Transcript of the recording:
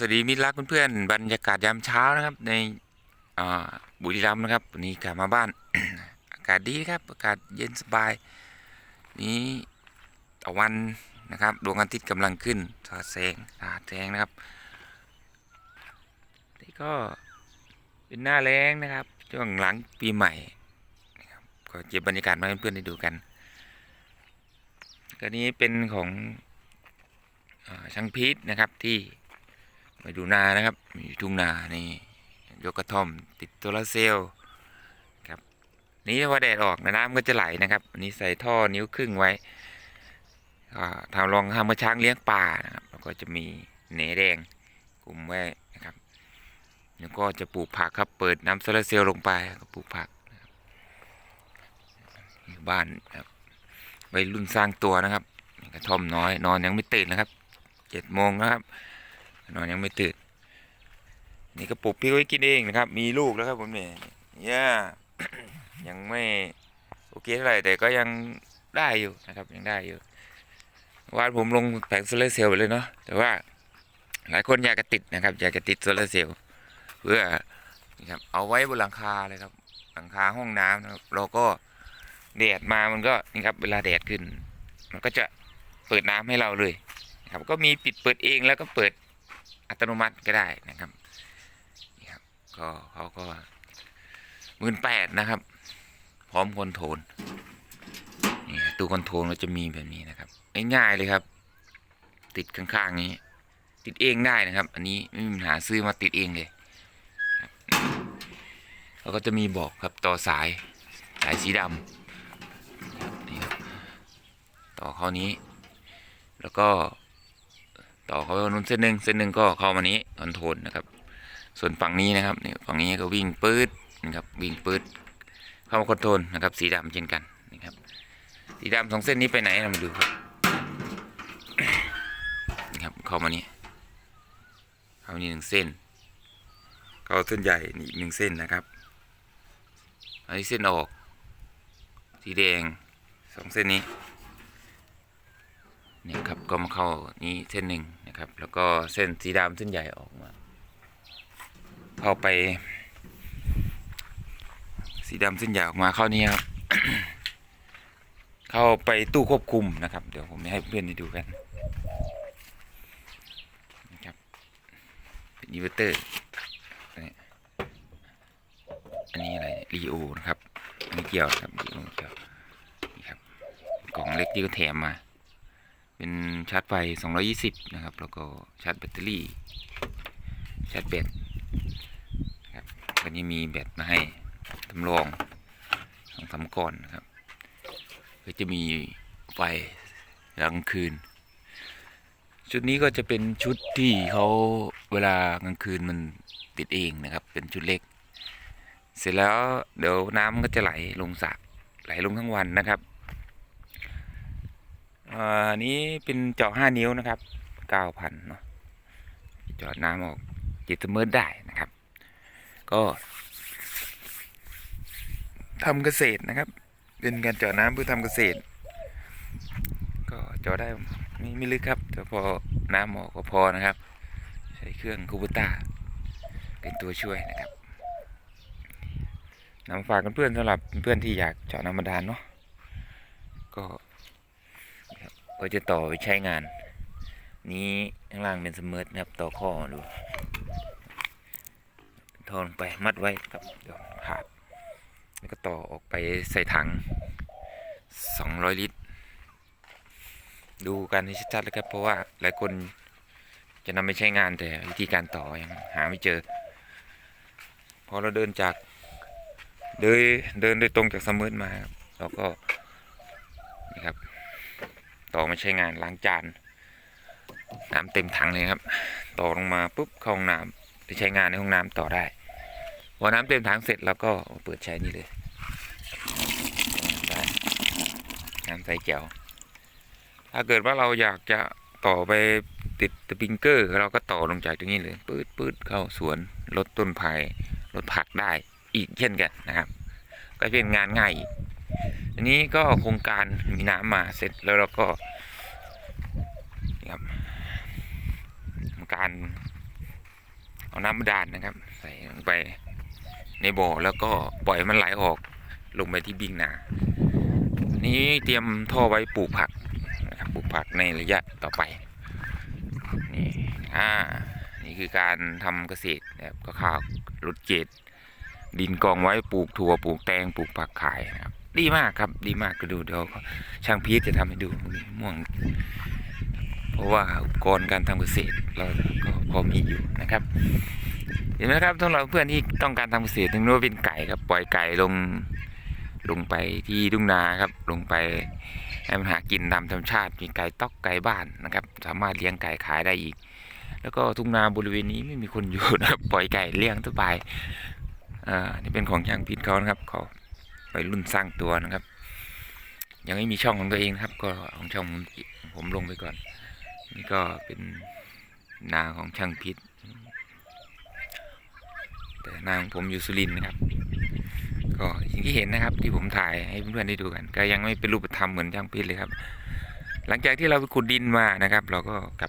สวัสดีมิตรรักเพื่อนๆบรรยากาศยามเช้านะครับ ในบุรีรัมย์นะครับวันนี้กลับมาบ้าน อากาศดีครับ อากาศเย็นสบาย นี้ตะวันนะครับดวงอาทิตย์กำลังขึ้นสาดแสงสาดแสงนะครับนี่ก็เป็นหน้าแรงนะครับช่วงหลังปีใหม่นะครับก็เก็บบรรยากาศมาให้เพื่อนๆได้ดูกันก็นี้เป็นของอช่างพีทนะครับที่ มาดูนานะครับมีทุ่งนานี่ยกกระท่อม ติดโซลาร์เซลล์ครับนี่พอแดดออกน้ำก็จะไหลนะครับอันนี้ใส่ท่อนิ้วครึ่งไว้ก็ทำลองทำกระช้างเลี้ยงปลานะครับแล้วก็จะมีเหนแดงกลุ่มไว้นะครับแล้วก็จะปลูกผักครับเปิดน้ำโซลาร์เซลล์ลงไปก็ปลูกผักบอยู่บ้านครับวัยรุ่นสร้างตัวนะครับกระท่อมน้อยนอนยังไม่ตื่นนะครับเจ็ดโมงนะครับ นอนยังไม่ตื่น นี่ก็ปลูกพริกไว้กินเองนะครับ มีลูกแล้วครับผมเนี่ยย่ายังไม่โอเคเท่าไหร่แต่ก็ยังได้อยู่นะครับ ยังได้อยู่วานผมลงแผงโซลาร์เซลล์เลยเนาะแต่ว่าหลายคนอยากจะติดนะครับ อยากจะติดโซลาร์เซลล์เพื่อนะครับเอาไว้บนหลังคาเลยครับ หลังคาห้องน้ำนะครับ เราก็แดดมามันก็นี่ครับ เวลาแดดขึ้น มันก็จะเปิดน้ำให้เราเลยครับก็มีปิดเปิดเองแล้วก็เปิด อัตโนมัติก็ได้นะครับนี่ครับก็เขาก็หมื่นแปดนะครับ พร้อมคอนโทรลนี่ตู้คอนโทรลก็จะมีแบบนี้นะครับง่ายๆเลยครับ ติดข้างๆนี้ ติดเองได้นะครับ อันนี้ไม่มีปัญหาซื้อมาติดเองเลยแล้วก็จะมีบอกครับต่อสายสายสีดำนี่ครับต่อข้านี้ แล้วก็ ต่อเข้าไปนู้นเส้นหนึ่งเส้นหนึ่งก็เข้ามานี้คอนโทรลนะครับ ส่วนฝั่งนี้นะครับนี่ฝั่งนี้ก็วิ่งปื๊ดนะครับวิ่งปื๊ดเข้ามาคอนโทรลนะครับ สีดำเช่นกันนะครับ สีดำสองเส้นนี้ไปไหนเรามาดูครับนี่ครับเข้ามานี้เอานี่หนึ่งเส้นก็เอาเส้นใหญ่นี่อีกหนึ่งเส้นนะครับอันนี้เส้นออก สีแดงสองเส้นนี้ เนี่ยครับก็มาเข้านี้เส้นหนึ่งนะครับ แล้วก็เส้นสีดำเส้นใหญ่ออกมา เข้าไป สีดำเส้นใหญ่ออกมาเข้านี้ครับ เข้าไปตู้ควบคุมนะครับ เดี๋ยวผมจะให้เพื่อนได้ดูกันนะครับเป็นอินเวอร์เตอร์อันนี้อะไรรีโอนะครับไม่เกี่ยวครับรีโอเกี่ยวนี่ครับกล่องเล็กที่ก็แถมมา เป็นชาร์จไฟ 220 นะครับ แล้วก็ชาร์จแบตเตอรี่ ชาร์จแบตครับวันนี้มีแบตมาให้ทำรองสองสามก้อนนะครับ ก็จะมีไฟกลางคืน ชุดนี้ก็จะเป็นชุดที่เขาเวลากลางคืนมันติดเองนะครับ เป็นชุดเล็ก เสร็จแล้วเดี๋ยวน้ำก็จะไหลลงสระไหลลงทั้งวันนะครับ อันนี้เป็นเจาะห้านิ้วนะครับเก้าพันเนาะเจาะน้ำออกจิตเสมอได้นะครับ ก็ทำเกษตรนะครับ เป็นการเจาะน้ำเพื่อทำเกษตร ก็เจาะได้ไม่ไม่ลึกครับแต่พอน้ำออกก็พอนะครับ ใช้เครื่องคูบูต้าเป็นตัวช่วยนะครับนำฝากเพื่อนๆสำหรับเพื่อนที่อยากเจาะน้ำบาดาลเนาะก็ ก็จะต่อไปใช้งาน นี้ข้างล่างเป็นสมเมิร์นะครับ ต่อข้อดูทอนไปมัดไว้ครับเดี๋ยวขาดแล้วก็ต่อออกไปใส่ถัง 200 ลิตร ดูกันให้ชัดๆเลยครับ เพราะว่าหลายคนจะนำไปใช้งานแต่วิธีการต่อยังหาไม่เจอ พอเราเดินจากเดินเดินโดยตรงจากสมมติมาเราก็นี่ครับ ต่อไมาใช้งานล้างจานน้ำเต็มถังเลยครับ ต่อลงมาปุ๊บเข้าห้องน้ำไปใช้งานในห้องน้ำต่อได้พอน้ำเต็มถังเสร็จแล้วก็เปิดใช้นี่เลยน้ำใส่แจ๋วถ้าเกิดว่าเราอยากจะต่อไปติดสปริงเกอร์ เราก็ต่อลงจากตรงนี้เลยปืดปืดเข้าสวนลดต้นไผ่ลดผักได้อีกเช่นกันนะครับ ก็เป็นงานง่ายอีก อันนี้ก็โครงการมีน้ำมาเสร็จแล้วเราก็นะครับทำการเอาน้ำบาดาลนะครับ ใส่ลงไปในบ่อแล้วก็ปล่อยมันไหลออกลงไปที่บิงนานี้เตรียมท่อไว้ปลูกผักนะครับปลูกผักในระยะต่อไปนี่อ่านี่คือการทำเกษตรนะครับก็ข้าวรดเกตดินกองไว้ปลูกถั่วปลูกแตงปลูกผักขายนะครับ ดีมากครับ ดีมากก็ดูเดี๋ยวช่างพีชจะทำให้ดูนี่ม่วง เพราะว่าอุปกรณ์การทำเกษตรเราก็พอมีอยู่นะครับ เห็นไหมครับสำหรับเพื่อนที่ต้องการทำเกษตรถึงว่าเป็นไก่ครับปล่อยไก่ลงลงไปที่ทุ่งนาครับ ลงไปให้มันหากินตามธรรมชาติมีไก่ตอกไก่บ้านนะครับ สามารถเลี้ยงไก่ขายได้อีก แล้วก็ทุ่งนาบริเวณนี้ไม่มีคนอยู่นะครับปล่อยไก่เลี้ยงสบายอ่านี่เป็นของช่างพิษเขานะครับเขา ไปรุ่นสร้างตัวนะครับ ยังไม่มีช่องของตัวเองครับ ก็ของช่องผมผมลงไปก่อน นี่ก็เป็นนาของช่างพิษ แต่นาของผมอยู่สุรินทร์นะครับ ก็อย่างที่เห็นนะครับ ที่ผมถ่ายให้เพื่อนๆได้ดูกัน ก็ยังไม่เป็นรูปธรรมเหมือนช่างพิษเลยครับ หลังจากที่เราไปขุดดินมานะครับ เราก็กลับมา